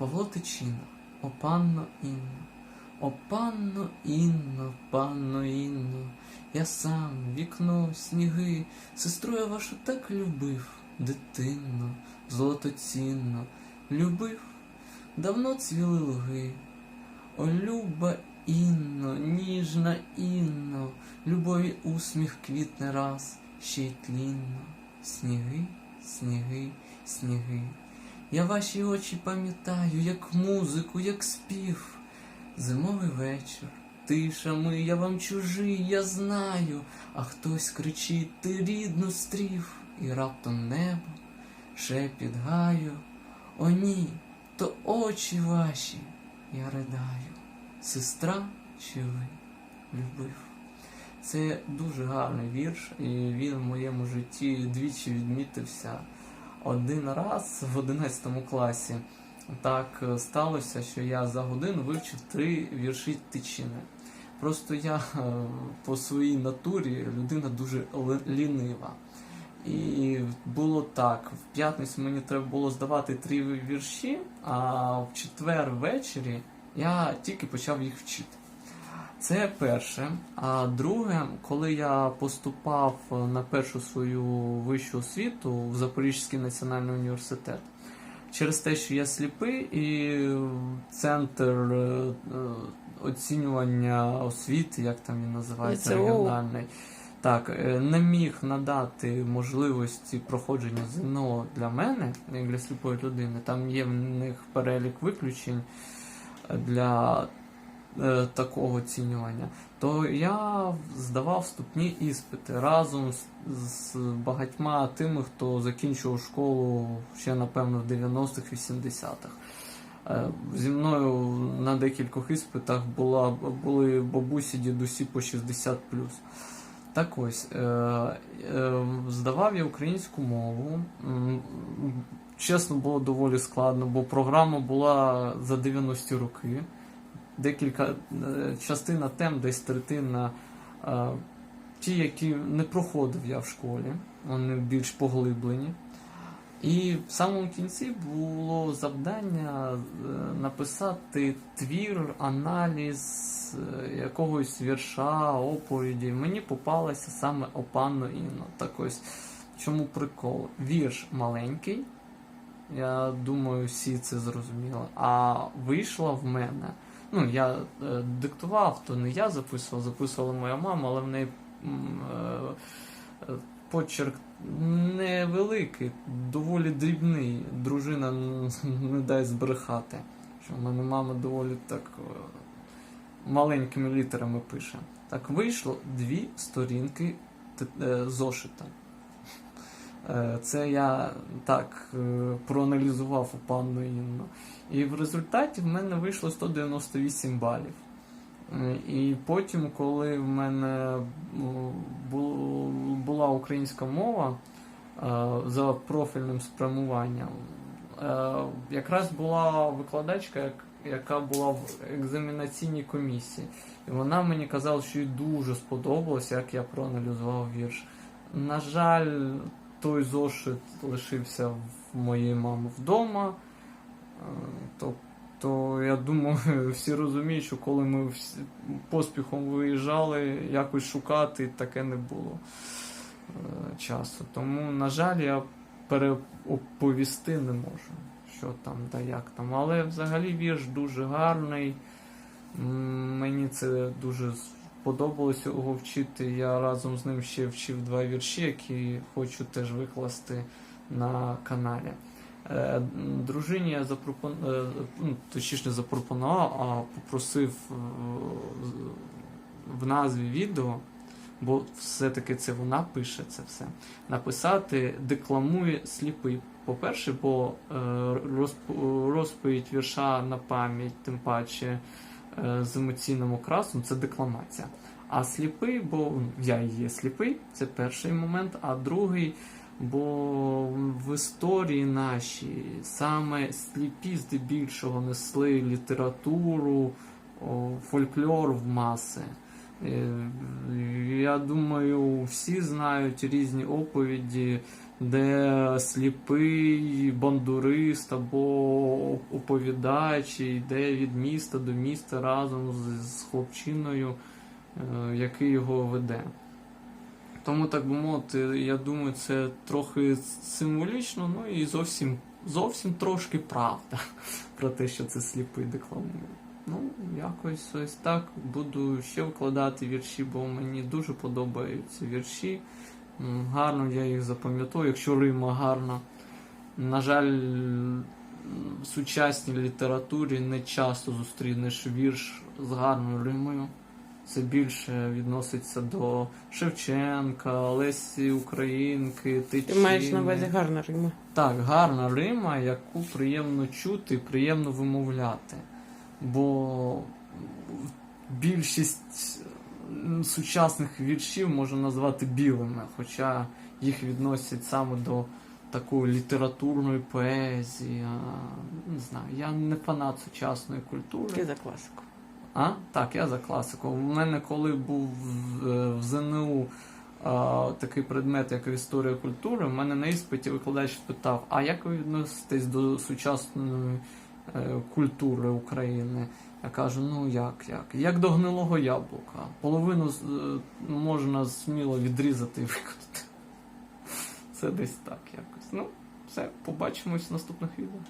Павло Тичина, о панно Інно, о панно Інно, панно Інно, я сам, вікно, сніги, сестру я вашу так любив, дитинно, золотоцінно, любив, давно цвіли луги. О, люба Інно, ніжна Інно, любові усміх квітне раз, ще й тлінно. Сніги, сніги, сніги. Я ваші очі пам'ятаю, як музику, як спів. Зимовий вечір, тиша ми, я вам чужий, я знаю, а хтось кричить, ти рідну стрів, і раптом небо, шепіт гаю. О ні, то очі ваші, я ридаю. Сестра чи ви любив? Це дуже гарний вірш, і він в моєму житті двічі відмітився. Один раз в 11 класі так е, сталося, що я за годину вивчив три вірші Тичини. Просто я е, по своїй натурі людина дуже лінива. І було так: в п'ятницю мені треба було здавати три вірші, а в четвер ввечері я тільки почав їх вчити. Це перше. А друге, коли я поступав на першу свою вищу освіту в Запорізький національний університет, через те, що я сліпий, і центр е, е, оцінювання освіти, як там він називається, регіональний. Так, е, не міг надати можливості проходження ЗНО для мене, як для сліпої людини. Там є в них перелік виключень для е, такого оцінювання, то я здавав вступні іспити разом з, багатьма тими, хто закінчував школу ще, напевно, в 90-х, 80-х. Е, Зі мною на декількох іспитах була, були бабусі, дідусі по 60 Так ось, е, е, здавав я українську мову. Чесно, було доволі складно, бо програма була за 90 роки. Декілька е, частина тем, десь третина, е, ті, які не проходив я в школі, вони більш поглиблені. І в самому кінці було завдання е, написати твір, аналіз якогось вірша, оповіді. Мені попалася саме Опанно Інно. Так ось, чому прикол? Вірш маленький, я думаю, всі це зрозуміли. А вийшла в мене. Ну, я е, диктував, то не я записував, записувала моя мама, але в неї е, е, почерк невеликий, доволі дрібний. Дружина не дай збрехати. Що в мене мама доволі так маленькими літерами пише. Так вийшло дві сторінки зошита. Е, Це я так е, проаналізував у панну Інну. І в результаті в мене вийшло 198 балів. Е, І потім, коли в мене була українська мова за профільним спрямуванням, якраз була викладачка, яка була в екзаменаційній комісії. І вона мені казала, що їй дуже сподобалося, як я проаналізував вірш. На жаль, той зошит лишився в моєї мами вдома. Е, Тобто, я думаю, всі розуміють, що коли ми всі поспіхом виїжджали, якось шукати таке не було е, часу. Тому, на жаль, я переоповісти не можу, що там та як там. Але взагалі вірш дуже гарний. Мені це дуже сподобалося його вчити. Я разом з ним ще вчив два вірші, які хочу теж викласти на каналі. Е, Дружині я запропон... е, ну, точніше не запропонував, а попросив е, в назві відео, бо все-таки це вона пише це все, написати декламує сліпий. По-перше, бо розповідь вірша на пам'ять, тим паче з емоційним окрасом, це декламація. А сліпий, бо я і є сліпий, це перший момент, а другий. Бо в історії нашій саме сліпі здебільшого несли літературу, фольклор в маси. Е, Я думаю, всі знають різні оповіді де сліпий бандурист або оповідач йде від міста до міста разом з, хлопчиною, е, який його веде. Тому, так би мовити, я думаю, це трохи символічно, ну і зовсім, зовсім трошки правда про те, що це сліпий декламує. Ну, якось ось так. Буду ще вкладати вірші, бо мені дуже подобаються вірші. Гарно я їх запам'ятаю, якщо рима гарна. На жаль, в сучасній літературі не часто зустрінеш вірш з гарною римою. Це більше відноситься до Шевченка, Лесі Українки, Ти маєш на увазі гарна рима. Так, гарна рима, яку приємно чути, приємно вимовляти. Бо більшість сучасних віршів можна назвати білими, хоча їх відносять саме до такої літературної поезії. Не знаю, я не фанат сучасної культури. Ти за класику. А? Так, я за класику. У мене коли був в, е, ЗНУ а, такий предмет, як історія культури, у мене на іспиті викладач питав, а як ви відноситесь до сучасної культури України? Я кажу, ну як, як? Як до гнилого яблука. Половину е, можна сміло відрізати і виконати. Це десь так якось. Ну, все, побачимось в наступних відео.